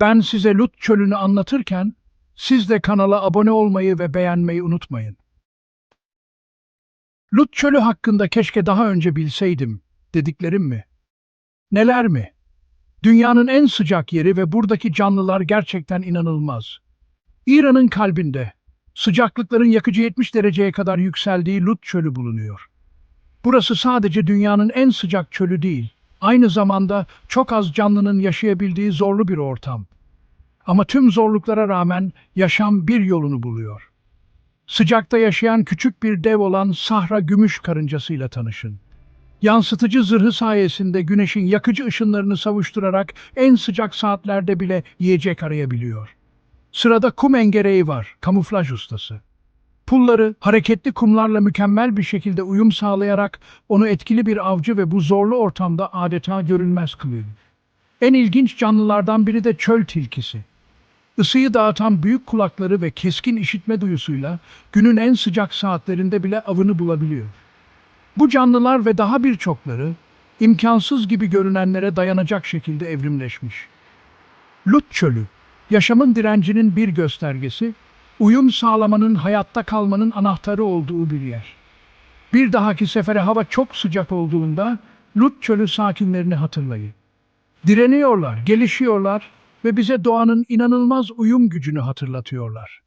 Ben size Lut çölünü anlatırken siz de kanala abone olmayı ve beğenmeyi unutmayın. Lut çölü hakkında keşke daha önce bilseydim dediklerim mi? Neler mi? Dünyanın en sıcak yeri ve buradaki canlılar gerçekten inanılmaz. İran'ın kalbinde sıcaklıkların yakıcı 70 dereceye kadar yükseldiği Lut çölü bulunuyor. Burası sadece dünyanın en sıcak çölü değil, aynı zamanda çok az canlının yaşayabildiği zorlu bir ortam. Ama tüm zorluklara rağmen yaşam bir yolunu buluyor. Sıcakta yaşayan küçük bir dev olan Sahra gümüş karıncasıyla tanışın. Yansıtıcı zırhı sayesinde güneşin yakıcı ışınlarını savuşturarak en sıcak saatlerde bile yiyecek arayabiliyor. Sırada kum engereği var, kamuflaj ustası. Pulları hareketli kumlarla mükemmel bir şekilde uyum sağlayarak onu etkili bir avcı ve bu zorlu ortamda adeta görünmez kılıyor. En ilginç canlılardan biri de çöl tilkisi. Isıyı dağıtan büyük kulakları ve keskin işitme duyusuyla günün en sıcak saatlerinde bile avını bulabiliyor. Bu canlılar ve daha birçokları imkansız gibi görünenlere dayanacak şekilde evrimleşmiş. Lut çölü, yaşamın direncinin bir göstergesi, uyum sağlamanın hayatta kalmanın anahtarı olduğu bir yer. Bir dahaki sefere hava çok sıcak olduğunda Lut çölü sakinlerini hatırlayın. Direniyorlar, gelişiyorlar ve bize doğanın inanılmaz uyum gücünü hatırlatıyorlar.